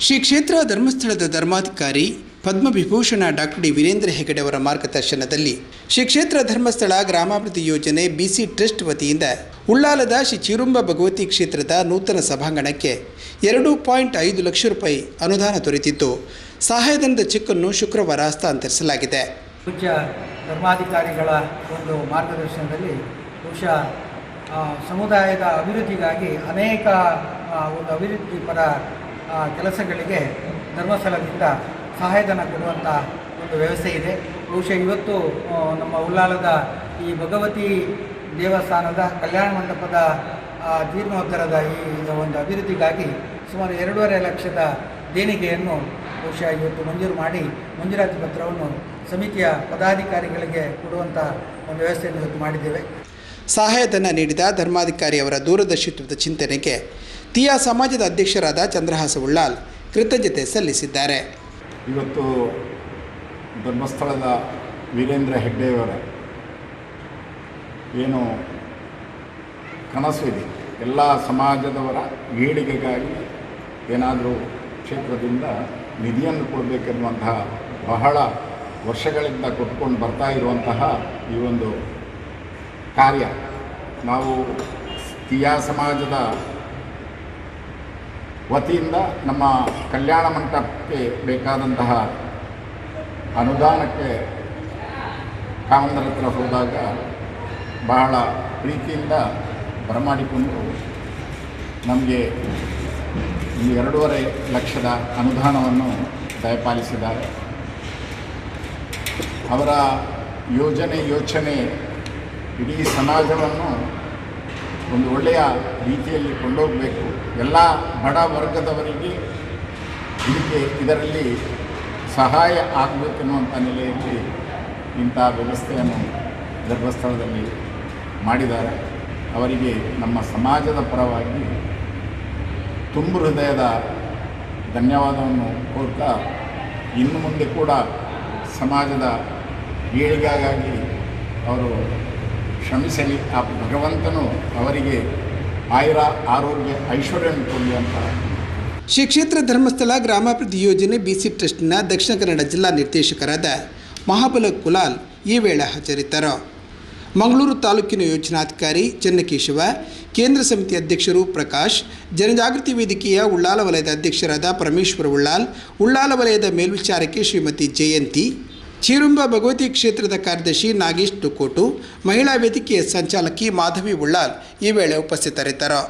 ಶ್ರೀ ಕ್ಷೇತ್ರ ಧರ್ಮಸ್ಥಳದ ಧರ್ಮಾಧಿಕಾರಿ ಪದ್ಮವಿಭೂಷಣ ಡಾಕ್ಟರ್ ಡಿ ವೀರೇಂದ್ರ ಹೆಗಡೆ ಅವರ ಮಾರ್ಗದರ್ಶನದಲ್ಲಿ ಶ್ರೀ ಕ್ಷೇತ್ರ ಧರ್ಮಸ್ಥಳ ಗ್ರಾಮಾಭಿವೃದ್ಧಿ ಯೋಜನೆ ಬಿಸಿ ಟ್ರಸ್ಟ್ ವತಿಯಿಂದ ಉಳ್ಳಾಲದ ಶ್ರೀ ಚಿರುಂಬ ಭಗವತಿ ಕ್ಷೇತ್ರದ ನೂತನ ಸಭಾಂಗಣಕ್ಕೆ ಎರಡು ಪಾಯಿಂಟ್ ಐದು ಲಕ್ಷ ರೂಪಾಯಿ ಅನುದಾನ ದೊರೆತಿತ್ತು ಸಹಾಯಧನದ ಚೆಕ್ಕನ್ನು ಶುಕ್ರವಾರ ಹಸ್ತಾಂತರಿಸಲಾಗಿದೆ. ಪೂಜ್ಯ ಧರ್ಮಾಧಿಕಾರಿಗಳ ಒಂದು ಮಾರ್ಗದರ್ಶನದಲ್ಲಿ ಬಹುಶಃ ಸಮುದಾಯದ ಅಭಿವೃದ್ಧಿಗಾಗಿ ಅನೇಕ ಒಂದು ಅಭಿವೃದ್ಧಿ ಪರ ಕೆಲಸಗಳಿಗೆ ಧರ್ಮಸ್ಥಳದಿಂದ ಸಹಾಯಧನ ಕೊಡುವಂಥ ಒಂದು ವ್ಯವಸ್ಥೆ ಇದೆ. ಬಹುಶಃ ಇವತ್ತು ನಮ್ಮ ಉಲ್ಲಾಲದ ಈ ಭಗವತಿ ದೇವಸ್ಥಾನದ ಕಲ್ಯಾಣ ಮಂಟಪದ ಜೀರ್ಣೋದ್ಧರದ ಈ ಒಂದು ಅಭಿವೃದ್ಧಿಗಾಗಿ ಸುಮಾರು ಎರಡೂವರೆ ಲಕ್ಷದ ದೇಣಿಗೆಯನ್ನು ಬಹುಶಃ ಇವತ್ತು ಮಂಜೂರು ಮಾಡಿ ಮಂಜೂರಾತಿ ಪತ್ರವನ್ನು ಸಮಿತಿಯ ಪದಾಧಿಕಾರಿಗಳಿಗೆ ಕೊಡುವಂಥ ಒಂದು ವ್ಯವಸ್ಥೆಯನ್ನು ಇವತ್ತು ಮಾಡಿದ್ದೇವೆ. ಸಹಾಯಧನ ನೀಡಿದ ಧರ್ಮಾಧಿಕಾರಿ ಅವರ ದೂರದರ್ಶಿತ್ವದ ಚಿಂತನೆಗೆ ತಿಯಾ ಸಮಾಜದ ಅಧ್ಯಕ್ಷರಾದ ಚಂದ್ರಹಾಸ ಉಳ್ಳಾಲ್ ಕೃತಜ್ಞತೆ ಸಲ್ಲಿಸಿದ್ದಾರೆ. ಇವತ್ತು ಧರ್ಮಸ್ಥಳದ ವೀರೇಂದ್ರ ಹೆಗ್ಡೆಯವರ, ಏನು ಕನಸು ಇದೆ? ಎಲ್ಲ ಸಮಾಜದವರ ಏಳಿಗೆಗಾಗಿ ಏನಾದರೂ ಕ್ಷೇತ್ರದಿಂದ ನಿಧಿಯನ್ನು ಕೊಡಬೇಕೆನ್ನುವಂತಹ ಬಹಳ ವರ್ಷಗಳಿಂದ ಕೊಟ್ಕೊಂಡು ಬರ್ತಾ ಇರುವಂತಹ ಈ ಒಂದು ಕಾರ್ಯ. ನಾವು ಕಿಯಾ ಸಮಾಜದ ವತಿಯಿಂದ ನಮ್ಮ ಕಲ್ಯಾಣ ಮಂಟಪಕ್ಕೆ ಬೇಕಾದಂತಹ ಅನುದಾನಕ್ಕೆ ಕಾಮಂದರ ಹತ್ರ ಹೋದಾಗ ಬಹಳ ಪ್ರೀತಿಯಿಂದ ಬರಮಾಡಿಕೊಂಡು ನಮಗೆ ಈ ಎರಡೂವರೆ ಲಕ್ಷದ ಅನುದಾನವನ್ನು ದಯಪಾಲಿಸಿದ್ದಾರೆ. ಅವರ ಯೋಜನೆ ಯೋಚನೆ ಇಡೀ ಸಮಾಜವನ್ನು ಒಂದು ಒಳ್ಳೆಯ ರೀತಿಯಲ್ಲಿ ಕೊಂಡೋಗಬೇಕು. ಎಲ್ಲ ಬಡ ವರ್ಗದವರಿಗೆ ಇದಕ್ಕೆ ಇದರಲ್ಲಿ ಸಹಾಯ ಆಗಬೇಕೆನ್ನುವಂಥ ನೆಲೆಯಲ್ಲಿ ಇಂಥ ವ್ಯವಸ್ಥೆಯನ್ನು ಧರ್ಮಸ್ಥಳದಲ್ಲಿ ಮಾಡಿದ್ದಾರೆ. ಅವರಿಗೆ ನಮ್ಮ ಸಮಾಜದ ಪರವಾಗಿ ತುಂಬ ಹೃದಯದ ಧನ್ಯವಾದವನ್ನು ಕೋರ್ತಾ ಇನ್ನು ಮುಂದೆ ಕೂಡ ಸಮಾಜದ ಏಳಿಗೆಗಾಗಿ ಅವರು ಶ್ರಮಿಸಲಿ ಆ ಭಗವಂತನು ಅವರಿಗೆ ಆಯುರ ಆರೋಗ್ಯ ಐಶ್ವರ್ಯವನ್ನು ಕೊಡಲಿ ಅಂತ. ಶ್ರೀ ಕ್ಷೇತ್ರ ಧರ್ಮಸ್ಥಳ ಗ್ರಾಮಾಭಿವೃದ್ಧಿ ಯೋಜನೆ ಬಿಸಿ ಟ್ರಸ್ಟ್ನ ದಕ್ಷಿಣ ಕನ್ನಡ ಜಿಲ್ಲಾ ನಿರ್ದೇಶಕರಾದ ಮಹಾಬಲ ಕುಲಾಲ್ ಈ ವೇಳೆ ಹಾಜರಿದ್ದರು. ಮಂಗಳೂರು ತಾಲೂಕಿನ ಯೋಜನಾಧಿಕಾರಿ ಚನ್ನಕೇಶವ, ಕೇಂದ್ರ ಸಮಿತಿ ಅಧ್ಯಕ್ಷರು ಪ್ರಕಾಶ್, ಜನಜಾಗೃತಿ ವೇದಿಕೆಯ ಉಳ್ಳಾಲ ವಲಯದ ಅಧ್ಯಕ್ಷರಾದ ಪರಮೇಶ್ವರ ಉಳ್ಳಾಲ್, ಉಳ್ಳಾಲ ವಲಯದ ಮೇಲ್ವಿಚಾರಕಿ ಶ್ರೀಮತಿ ಜಯಂತಿ ಚೀರುಂಬ ಭಗವತಿ ಕ್ಷೇತ್ರದ ಕಾರ್ಯದರ್ಶಿ ನಾಗೇಶ್ ತುಕೋಟು ಮಹಿಳಾ ವೇದಿಕೆಯ ಸಂಚಾಲಕಿ ಮಾಧವಿ ಉಳ್ಳಾಲ್ ಈ ವೇಳೆ ಉಪಸ್ಥಿತರಿದ್ದರು.